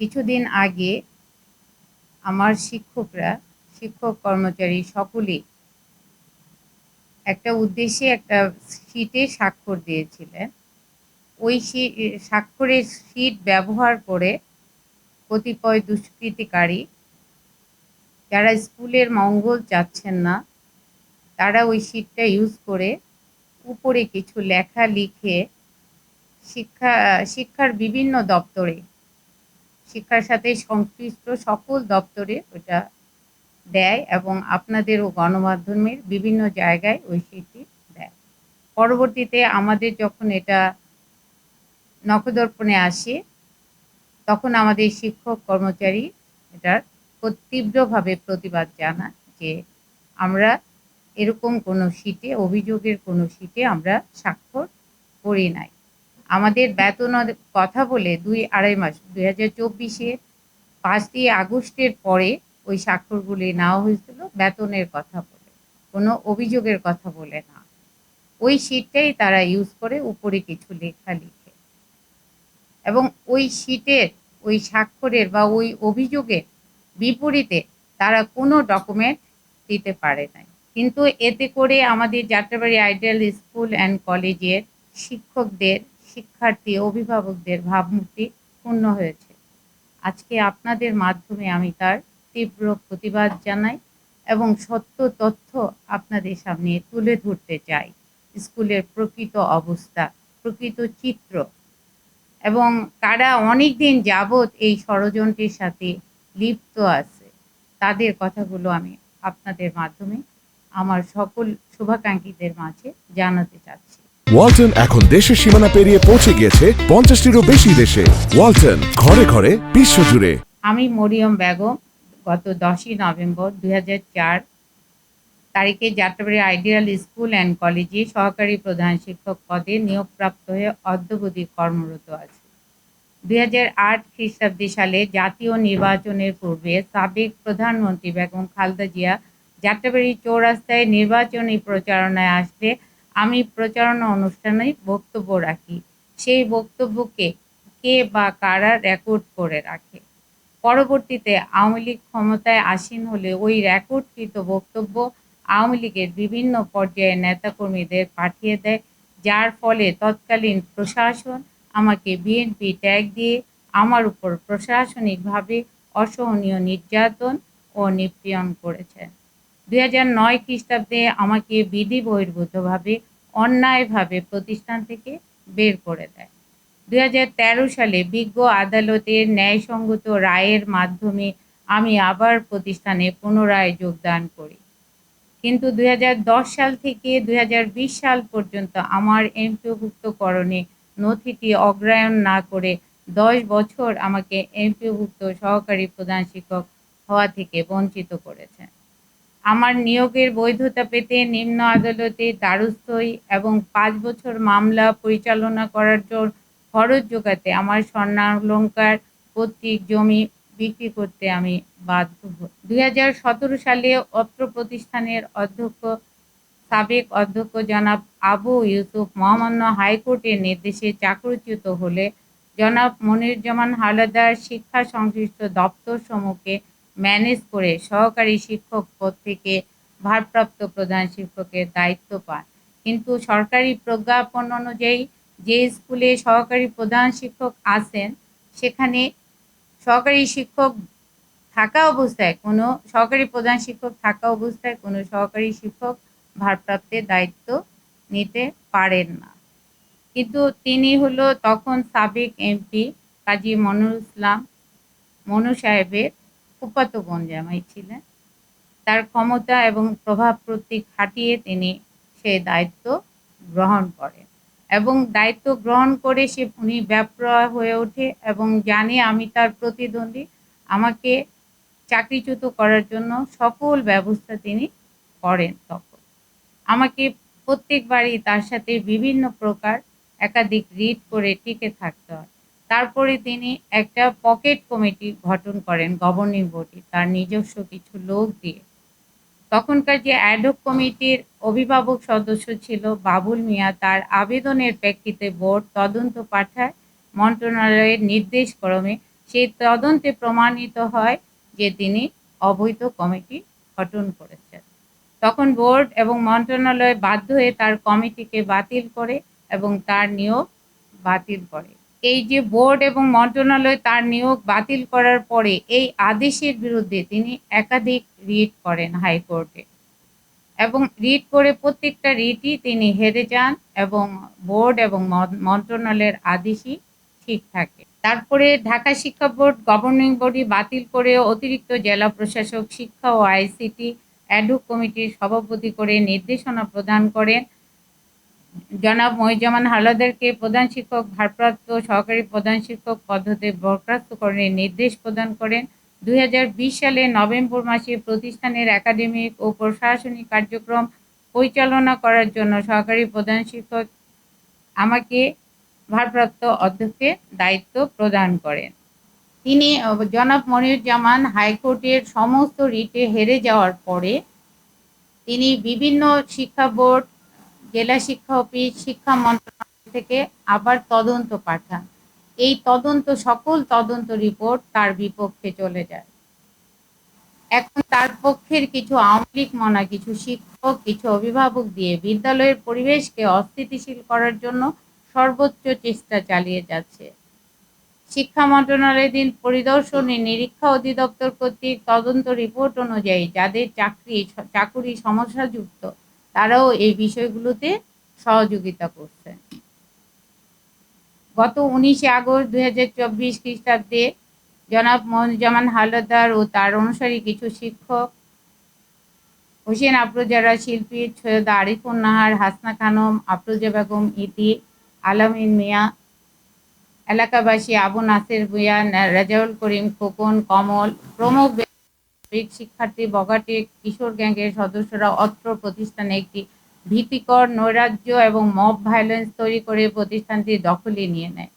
কিছুদিন আগে আমার শিক্ষকরা, শিক্ষক কর্মচারী সকলেই একটা উদ্দেশ্যে একটা শীটে স্বাক্ষর দিয়েছিলেন। ওই স্বাক্ষরের শীট ব্যবহার করে কতিপয় দুষ্কৃতিকারী যারা স্কুলের মঙ্গল চাচ্ছেন না, তারা ওই শীটটা ইউজ করে উপরে কিছু লেখা লিখে শিক্ষা, শিক্ষার বিভিন্ন দপ্তরে শিক্ষার সাথে সংশ্লিষ্ট সকল দপ্তরে ওটা দেয় এবং আপনাদেরও গণমাধ্যমের বিভিন্ন জায়গায় ওই শীটটি দেয়। পরবর্তীতে আমাদের যখন এটা নখদর্পণে আসে, তখন আমাদের শিক্ষক কর্মচারী এটার তীব্রভাবে প্রতিবাদ জানায় যে আমরা এরকম কোনো শীটে অভিযোগের কোনো শীটে আমরা স্বাক্ষর করি নাই। আমাদের বেতনের কথা বলে দুই আড়াই মাস, দুই হাজার চব্বিশে পাঁচই আগস্টের পরে ওই স্বাক্ষরগুলি নেওয়া হয়েছিল, বেতনের কথা বলে, কোনো অভিযোগের কথা বলে না। ওই শীটটাই তারা ইউজ করে উপরে কিছু লেখা লিখে। এবং ওই শীটের ওই স্বাক্ষরের বা ওই অভিযোগের বিপরীতে তারা কোনো ডকুমেন্ট দিতে পারে নাই। কিন্তু এতে করে আমাদের যাত্রাবাড়ি আইডিয়াল স্কুল অ্যান্ড কলেজের শিক্ষকদের শিক্ষার্থী অভিভাবকদের ভাবমূর্তি পূর্ণ হয়েছে। আজকে আপনাদের মাধ্যমে আমি তার তীব্র প্রতিবাদ জানাই এবং সত্য তথ্য আপনাদের সামনে তুলে ধরতে চাই। স্কুলের প্রকৃত অবস্থা, প্রকৃত চিত্র এবং কারা অনেক দিন যাবৎ এই ষড়যন্ত্রের সাথে লিপ্ত আছে, তাদের কথাগুলো আমি আপনাদের মাধ্যমে আমার সকল শুভাকাঙ্ক্ষীদের মাঝে জানাতে চাচ্ছি। ওয়ালটন এখন দেশের সীমানা পেরিয়ে পৌঁছে গিয়েছে পঞ্চাশটিরও বেশি দেশে। ওয়ালটন, ঘরে ঘরে বিশ্বজুড়ে আমি মরিয়ম বেগম, গত দশই নভেম্বর দুই তারিখে যাত্রাবাড়ি আইডিয়াল স্কুল অ্যান্ড কলেজে সহকারী প্রধান শিক্ষক পদে নিয়োগপ্রাপ্ত হয়ে অদ্যবধি কর্মরত আছে। দুই হাজার আট খ্রিস্টাব্দে সালে জাতীয় নির্বাচনের পূর্বে সাবেক প্রধানমন্ত্রী বেগম খালদা জিয়া যাত্রাবাড়ি চৌরাস্তায় নির্বাচনী প্রচারণায় আসলে আমি প্রচারণা অনুষ্ঠানে বক্তব্য রাখি। সেই বক্তব্যকে কে বা কারা রেকর্ড করে রাখে? পরবর্তীতে আওয়ামী লীগ ক্ষমতায় আসীন হলে ওই রেকর্ডকৃত বক্তব্য আওয়ামী লীগের বিভিন্ন পর্যায়ের নেতাকর্মীদের পাঠিয়ে দেয়, যার ফলে তৎকালীন প্রশাসন আমাকে বিএনপি ট্যাগ দিয়ে আমার উপর প্রশাসনিকভাবে অসহনীয় নির্যাতন ও নিপীড়ন করেছেন দুই হাজার নয় খ্রিস্টাব্দে আমাকে বিধি বহির্ভূতভাবে অন্যায়ভাবে প্রতিষ্ঠান থেকে বের করে দেয়। দুই হাজার তেরো সালে বিজ্ঞ আদালতের ন্যায়সঙ্গত রায়ের মাধ্যমে আমি আবার প্রতিষ্ঠানে পুনরায় যোগদান করি। কিন্তু দুই হাজার দশ সাল থেকে দুই হাজার বিশ সাল পর্যন্ত আমার এমপিভুক্তকরণে নথিটি অগ্রায়ণ না করে দশ বছর আমাকে এমপিভুক্ত সহকারী প্রধান শিক্ষক হওয়া থেকে বঞ্চিত করেছেন। আমার নিয়োগের বৈধতা পেতে নিম্ন আদালতে দ্বারস্থই এবং পাঁচ বছর মামলা পরিচালনা করার জন্য খরচ জোগাতে আমার স্বর্ণালঙ্কার পৈতৃক জমি বিক্রি করতে আমি বাধ্য হই দুই হাজার সতেরো সালে অত্র প্রতিষ্ঠানের অধ্যক্ষ, সাবেক অধ্যক্ষ জনাব আবু ইউসুফ মহামান্য হাইকোর্টের নির্দেশে চাকরিচ্যুত হলে জনাব মনিরুজ্জামান হালাদার শিক্ষা সংশ্লিষ্ট দপ্তর সমূহকে ম্যানেজ করে সহকারী শিক্ষক পদ থেকে ভারপ্রাপ্ত প্রধান শিক্ষকের দায়িত্ব পান। কিন্তু সরকারি প্রজ্ঞাপন অনুযায়ী যে স্কুলে সহকারী প্রধান শিক্ষক আছেন, সেখানে সহকারী শিক্ষক থাকা অবস্থায় কোনো সহকারী প্রধান শিক্ষক থাকা অবস্থায় কোনো সহকারী শিক্ষক ভারপ্রাপ্তের দায়িত্ব নিতে পারেন না। কিন্তু তিনি হলো তখন সাবেক এমপি কাজী মনুর ইসলাম, মনু সাহেবের ফুফাতো বোন জামাই ছিলেন তার ক্ষমতা এবং প্রভাব প্রতীক খাটিয়ে তিনি সেই দায়িত্ব গ্রহণ করেন এবং দায়িত্ব গ্রহণ করে সে উনি ব্যাপ্রয় হয়ে ওঠে এবং জানে আমি তার প্রতিদ্বন্দ্বী। আমাকে চাকরিচ্যুত করার জন্য সকল ব্যবস্থা তিনি করেন তখন। আমাকে প্রত্যেকবারই তার সাথে বিভিন্ন প্রকার একাধিক রিট করে টিকে থাকতে হয়। তারপরে তিনি একটা পকেট কমিটি গঠন করেন গভর্নিং বডি, তার নিজস্ব কিছু লোক দিয়ে। তখনকার যে অ্যাডক কমিটির অভিভাবক সদস্য ছিল বাবুল মিয়া, তার আবেদনের প্রেক্ষিতে বোর্ড তদন্ত পাঠায়। মন্ত্রণালয়ের নির্দেশ ক্রমে সেই তদন্তে প্রমাণিত হয় যে তিনি অবৈধ কমিটি গঠন করেছেন। তখন বোর্ড এবং মন্ত্রণালয় বাধ্য হয়ে তার কমিটিকে বাতিল করে এবং তার নিয়োগ বাতিল করে। এই যে বোর্ড এবং মন্ত্রণালয় তার নিয়োগ বাতিল করার পরে এই আদেশের বিরুদ্ধে তিনি একাধিক রিট করেন হাইকোর্টে। এবং রিট করে প্রত্যেকটা রিটই তিনি হেরে যান এবং বোর্ড এবং মন- মন্ত্রণালয়ের আদেশই ঠিক থাকে। তারপরে ঢাকা শিক্ষা বোর্ড গভর্নিং বডি বাতিল করে অতিরিক্ত জেলা প্রশাসক শিক্ষা ও আইসিটি অ্যাডুক কমিটির সভাপতি করে নির্দেশনা প্রদান করেন। জনাব মহিজামান হালাদারকে প্রধান শিক্ষক, ভারপ্রাপ্ত সহকারী প্রধান শিক্ষক পদ্ধতি বরখাস্তকরণের নির্দেশ প্রদান করেন। দুই হাজার বিশ সালে নভেম্বর মাসে প্রতিষ্ঠানের একাডেমিক ও প্রশাসনিক কার্যক্রম পরিচালনা করার জন্য সহকারী প্রধান শিক্ষক আমাকে ভারপ্রাপ্ত অধ্যক্ষের দায়িত্ব প্রদান করেন। তিনি জনাব মনিরুজ্জামান হাইকোর্টের সমস্ত রিটে হেরে যাওয়ার পরে তিনি বিভিন্ন শিক্ষা বোর্ড জেলা শিক্ষা অফিস, শিক্ষা মন্ত্রণালয় থেকে আবার তদন্ত পাঠান। এই তদন্ত, সকল তদন্ত রিপোর্ট তার বিপক্ষে চলে যায়। এখন তার পক্ষের কিছু আওয়ামী লীগ মনা, কিছু শিক্ষক, কিছু অভিভাবক দিয়ে বিদ্যালয়ের পরিবেশকে অস্থিতিশীল করার জন্য সর্বোচ্চ চেষ্টা চালিয়ে যাচ্ছে। শিক্ষা মন্ত্রণালয়ের দিন পরিদর্শনে নিরীক্ষা অধিদপ্তর কর্তৃক তদন্ত রিপোর্ট অনুযায়ী যাদের চাকরি, চাকুরি সমস্যাযুক্ত তারাও এই বিষয়গুলোতে সহযোগিতা করছেন গত উনিশে আগস্ট দুই হাজার চব্বিশ খ্রিস্টাব্দে জনাব মনিরুজ্জামান হালদার ও তার অনুসারী কিছু শিক্ষক, হোসেন আফরোজারা শিল্পী সৈয়দ আরিফুন নাহার হাসনা খানম, আফরোজা বেগম, ইতি, আলামিন মিয়া, এলাকাবাসী আবু নাসের ভুঁইয়া না- রাজাউল করিম খোকন, কমল, প্রমুখ ব্যক্তি, শিক্ষার্থী বগাটে কিশোর গ্যাংয়ের সদস্যরা অত্র প্রতিষ্ঠানে একটি ভীতিকর নৈরাজ্য এবং মব ভায়োলেন্স তৈরি করে প্রতিষ্ঠানটি দখলে নিয়ে নেয়।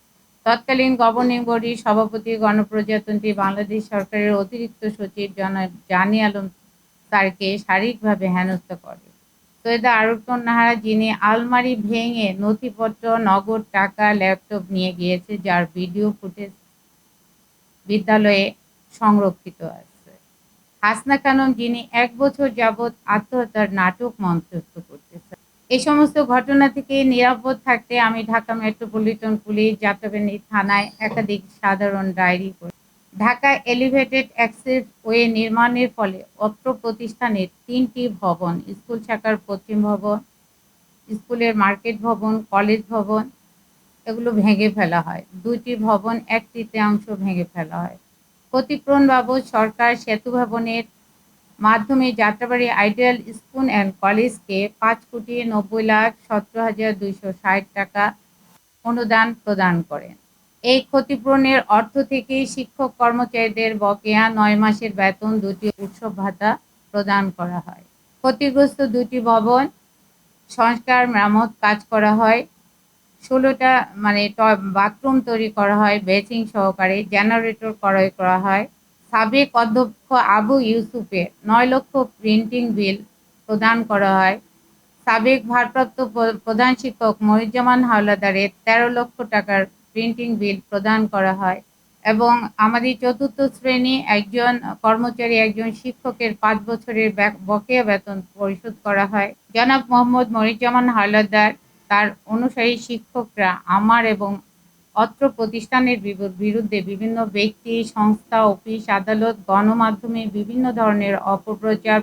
তৎকালীন গভর্নিং বডির সভাপতি গণপ্রজাতন্ত্রী বাংলাদেশ সরকারের অতিরিক্ত সচিব জনাব জানি আলম স্যারকে শারীরিকভাবে হেনস্থ করে। সৈয়দা আরুটন নাহারা যিনি আলমারি ভেঙে নথিপত্র নগদ টাকা ল্যাপটপ নিয়ে গিয়েছে যার ভিডিও ফুটেজ বিদ্যালয়ে সংরক্ষিত আছে। হাসনা খানম যিনি এক বছর যাবৎ আত্মহত্যার নাটক মঞ্চস্থ করতেছে এই সমস্ত ঘটনা থেকে নিরাপদ থাকতে আমি ঢাকা মেট্রোপলিটন পুলিশ যাত্রাবাড়ি থানায় একাধিক সাধারণ ডায়েরি করি। ঢাকা এলিভেটেড অ্যাক্সেস ওয়ে নির্মাণের ফলে অত্র প্রতিষ্ঠানের তিনটি ভবন, স্কুল শাখার পশ্চিম ভবন, স্কুলের মার্কেট ভবন, কলেজ ভবন, এগুলো ভেঙে ফেলা হয়। দুইটি ভবন এক তৃতীয়াংশ ভেঙে ফেলা হয়। ক্ষতিপূরণ বাবদ সরকার সেতু ভবনের মাধ্যমে যাত্রাবাড়ি আইডিয়াল স্কুল অ্যান্ড কলেজকে পাঁচ কোটি নব্বই লাখ সতেরো হাজার দুইশো ষাট টাকা অনুদান প্রদান করেন এই ক্ষতিপূরণের অর্থ থেকে শিক্ষক কর্মচারীদের বকেয়া নয় মাসের বেতন দুটি উৎসব ভাতা প্রদান করা হয়। ক্ষতিগ্রস্ত দুটি ভবন সংস্কার মেরামত কাজ করা হয়। ষোলোটা মানে বাথরুম তৈরি করা হয় বেচিং সহকারে, জেনারেটর ক্রয় করা হয়। সাবেক অধ্যক্ষ আবু ইউসুফে নয় লক্ষ প্রিন্টিং বিল প্রদান করা হয়। সাবেক ভারপ্রাপ্ত প্রধান শিক্ষক মহিজামান হাওলাদারের তেরো লক্ষ টাকার প্রিন্টিং বিল প্রদান করা হয় এবং আমাদের চতুর্থ শ্রেণি একজন কর্মচারী একজন শিক্ষকের পাঁচ বছরের বকেয়া বেতন পরিশোধ করা হয়। জনাব মোহাম্মদ মনিরুজ্জামান হাওলাদার তার অনুসারী শিক্ষকরা আমার এবং অত্র প্রতিষ্ঠানের বিরুদ্ধে বিভিন্ন ব্যক্তি, সংস্থা, অফিস, আদালত, গণমাধ্যমে বিভিন্ন ধরনের অপপ্রচার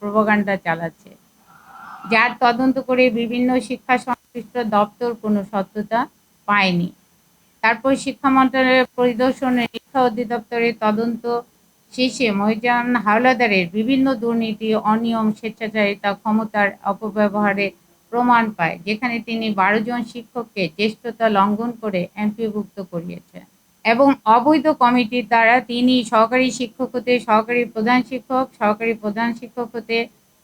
প্রপাগান্ডা চালাচ্ছে, যার তদন্ত করে বিভিন্ন শিক্ষা সংশ্লিষ্ট দপ্তর কোনো সত্যতা পায়নি। তারপর শিক্ষা মন্ত্রণালয়ের পরিদর্শনে শিক্ষা অধিদপ্তরের তদন্ত শেষে মহিজান হাওলাদারের বিভিন্ন দুর্নীতি, অনিয়ম, স্বেচ্ছাচারিতা, ক্ষমতার অপব্যবহারে প্রমাণ পায়, যেখানে তিনি বারো জন শিক্ষককে জ্যেষ্ঠতা লঙ্ঘন করে এমপিভুক্ত করিয়েছেন। এবং অবৈধ কমিটির দ্বারা তিনি সহকারী শিক্ষক হতে সহকারী প্রধান শিক্ষক, সহকারী প্রধান শিক্ষক হতে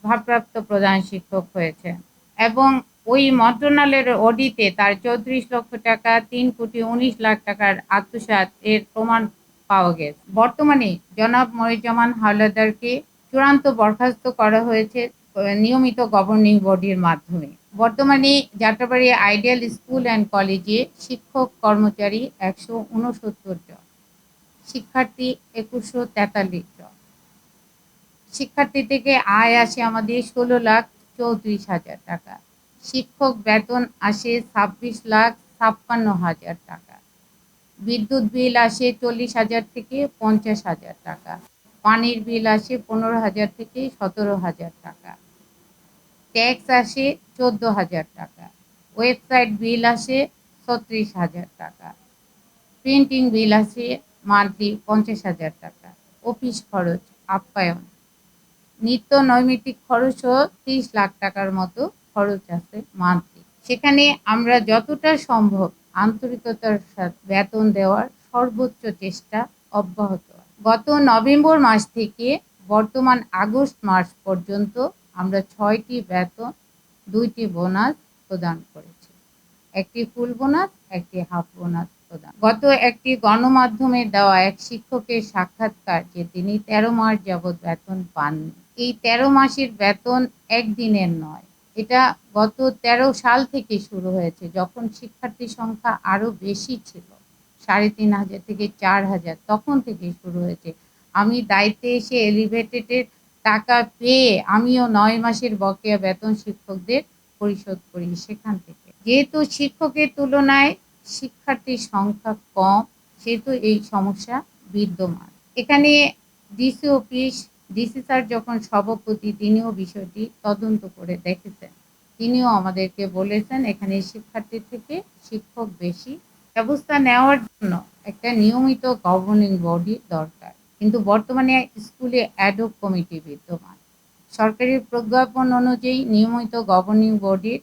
ভারপ্রাপ্ত প্রধান শিক্ষক হয়েছেন। এবং ওই মন্ত্রণালয়ের অডিটে তার চৌত্রিশ লক্ষ টাকা, তিন কোটি উনিশ লাখ টাকার আত্মসাৎ এর প্রমাণ পাওয়া গেছে। বর্তমানে জনাব মনিরুজ্জামান হাওলাদারকে চূড়ান্ত বরখাস্ত করা হয়েছে। নিয়মিত গভর্নিং বডির মাধ্যমে। বর্তমানে যাত্রাবাড়ি আইডিয়াল স্কুল অ্যান্ড কলেজে শিক্ষক কর্মচারী একশো উনসত্তর জন, শিক্ষার্থী একুশশো তেতাল্লিশ জন। শিক্ষার্থী থেকে আয় আসে আমাদের ষোলো লাখ চৌত্রিশ হাজার টাকা। শিক্ষক বেতন আসে ছাব্বিশ লাখ ছাপ্পান্ন হাজার টাকা। বিদ্যুৎ বিল আসে চল্লিশ হাজার থেকে পঞ্চাশ হাজার টাকা। পানির বিল আসে পনেরো হাজার থেকে সতেরো হাজার টাকা। ট্যাক্স আসে চোদ্দ হাজার টাকা। ওয়েবসাইট বিল আসে ছত্রিশ হাজার টাকা। প্রিন্টিং বিল আসে মান্থলি পঞ্চাশ হাজার টাকা। অফিস খরচ আপ্যায়ন। নিত্য নৈমিত্তিক খরচও তিরিশ লাখ টাকার মতো খরচ আছে মান্থলি। সেখানে আমরা যতটা সম্ভব আন্তরিকতার সাথে বেতন দেওয়ার সর্বোচ্চ চেষ্টা অব্যাহত। গত নভেম্বর মাস থেকে বর্তমান আগস্ট মাস পর্যন্ত আমরা ছয়টি বেতন, দুইটি বোনাস প্রদান করেছি। একটি ফুল বোনাস, একটি হাফ বোনাস প্রদান। গত একটি গণমাধ্যমে দেওয়া এক শিক্ষকের সাক্ষাৎকার যে তিনি তেরো মাস যাবৎ বেতন পাননি। এই তেরো মাসের বেতন একদিনের নয়। এটা গত তেরো সাল থেকে শুরু হয়েছে, যখন শিক্ষার্থী সংখ্যা আরও বেশি ছিল। সাড়ে তিন হাজার থেকে চার হাজার তখন থেকে শুরু হয়েছে। আমি দায়িত্বে এসে এলিভেটেডের টাকা পেয়ে আমিও নয় মাসের বকেয়া বেতন শিক্ষকদের পরিশোধ করি সেখান থেকে। যেহেতু শিক্ষকের তুলনায় শিক্ষার্থীর সংখ্যা কম, সেহেতু এই সমস্যা বিদ্যমান। এখানে ডিসি অফিস, ডিসি স্যার যখন সভাপতি, তিনিও বিষয়টি তদন্ত করে দেখেছেন। তিনিও আমাদেরকে বলেছেন, এখানে শিক্ষার্থী থেকে শিক্ষক বেশি। ব্যবস্থা নেওয়ার জন্য একটা নিয়মিত গভর্নিং বডি দরকার। কিন্তু বর্তমানে স্কুলে অ্যাডক কমিটি বিদ্যমান। সরকারি প্রজ্ঞাপন অনুযায়ী নিয়মিত গভর্নিং বডির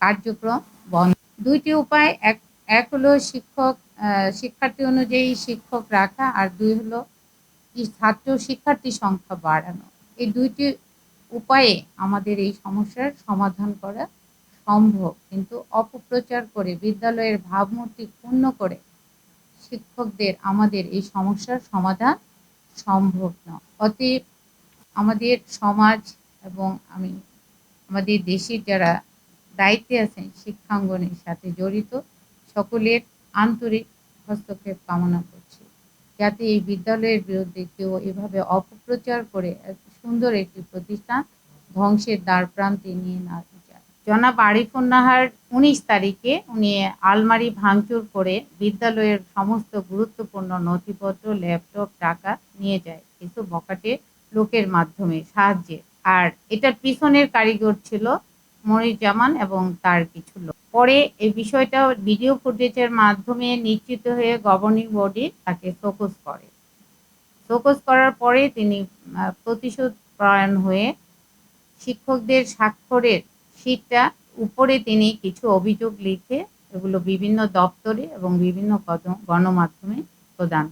কার্যক্রম বন্ধ। দুইটি উপায়, এক এক হলো শিক্ষক শিক্ষার্থী অনুযায়ী শিক্ষক রাখা আর দুই হলো ছাত্র শিক্ষার্থী সংখ্যা বাড়ানো। এই দুইটি উপায়ে আমাদের এই সমস্যার সমাধান করা সম্ভব। কিন্তু অপপ্রচার করে বিদ্যালয়ের ভাবমূর্তি ক্ষুণ্ণ করে শিক্ষকদের আমাদের এই সমস্যার সমাধান সম্ভব নয় অতএব আমাদের সমাজ এবং আমি আমাদের দেশের যারা দায়িত্বে আছেন শিক্ষাঙ্গনের সাথে জড়িত, সকলের আন্তরিক হস্তক্ষেপ কামনা করছি। যাতে এই বিদ্যালয়ের বিরুদ্ধে কেউ এভাবে অপপ্রচার করে সুন্দর একটি প্রতিষ্ঠান ধ্বংসের দ্বার প্রান্তে নিয়ে না জনাব আরিফুন নাহার উনিশ তারিখে উনি আলমারি ভাঙচুর করে বিদ্যালয়ের সমস্ত গুরুত্বপূর্ণ নথিপত্র, ল্যাপটপ, টাকা নিয়ে যায় কিছু বকাটে লোকের মাধ্যমে সাহায্যে। আর এটার পিছনের কারিগর ছিল মনিরুজ্জামান এবং তার কিছু লোক। পরে এই বিষয়টা ভিডিও ফুটেজের মাধ্যমে নিশ্চিত হয়ে গভর্নিং বডি তাকে শোকজ করে। শোকজ করার পরে তিনি প্রতিশোধ পরায়ণ হয়ে শিক্ষকদের স্বাক্ষরের শীটটা উপরে তিনি কিছু অভিযোগ লিখে এগুলো বিভিন্ন দপ্তরে এবং বিভিন্ন গণমাধ্যমে প্রদান